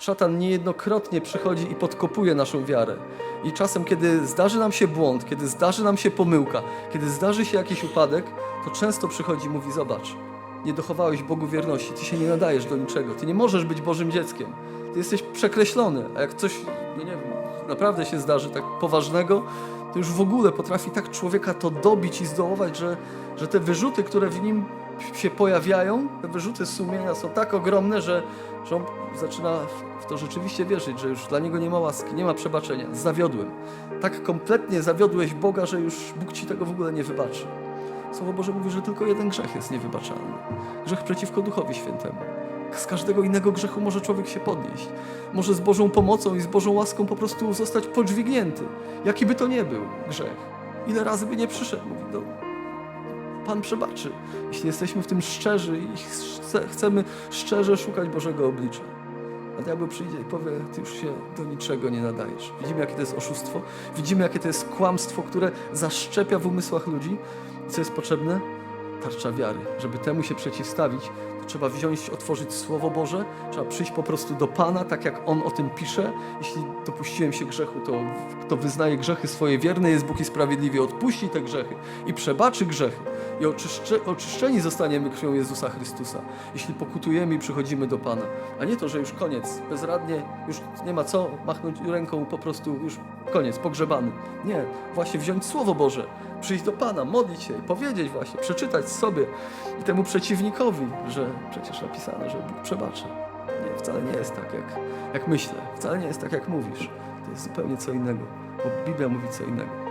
Szatan niejednokrotnie przychodzi i podkopuje naszą wiarę. I czasem, kiedy zdarzy nam się błąd, kiedy zdarzy nam się pomyłka, kiedy zdarzy się jakiś upadek, to często przychodzi i mówi: Zobacz, nie dochowałeś Bogu wierności, ty się nie nadajesz do niczego, ty nie możesz być Bożym dzieckiem, ty jesteś przekreślony. A jak coś, no nie wiem, naprawdę się zdarzy tak poważnego, to już w ogóle potrafi tak człowieka to dobić i zdołować, że, że te wyrzuty, które w nim się pojawiają, te wyrzuty sumienia są tak ogromne, że, że on zaczyna w to rzeczywiście wierzyć, że już dla niego nie ma łaski, nie ma przebaczenia. Zawiodłem. Tak kompletnie zawiodłeś Boga, że już Bóg ci tego w ogóle nie wybaczy. Słowo Boże mówi, że tylko jeden grzech jest niewybaczalny. Grzech przeciwko Duchowi Świętemu. Z każdego innego grzechu może człowiek się podnieść. Może z Bożą pomocą i z Bożą łaską po prostu zostać podźwignięty. Jaki by to nie był grzech. Ile razy by nie przyszedł. Mówi, no, Pan przebaczy. Jeśli jesteśmy w tym szczerzy i chce, chcemy szczerze szukać Bożego oblicza. A diabeł przyjdzie i powie, ty już się do niczego nie nadajesz. Widzimy, jakie to jest oszustwo. Widzimy, jakie to jest kłamstwo, które zaszczepia w umysłach ludzi. I co jest potrzebne? Tarcza wiary. Żeby temu się przeciwstawić, to trzeba wziąć, otworzyć Słowo Boże, trzeba przyjść po prostu do Pana, tak jak On o tym pisze. Jeśli dopuściłem się grzechu, to kto wyznaje grzechy swoje, wierny jest Bóg i sprawiedliwie odpuści te grzechy i przebaczy grzechy. I oczyszcze, oczyszczeni zostaniemy krwią Jezusa Chrystusa, jeśli pokutujemy i przychodzimy do Pana. A nie to, że już koniec, bezradnie, już nie ma co machnąć ręką, po prostu już koniec, pogrzebany. Nie, właśnie wziąć Słowo Boże, przyjść do Pana, modlić się i powiedzieć właśnie, przeczytać sobie i temu przeciwnikowi, że przecież napisane, że Bóg przebacza. Nie, wcale nie jest tak, jak, jak myślę, wcale nie jest tak, jak mówisz. To jest zupełnie co innego, bo Biblia mówi co innego.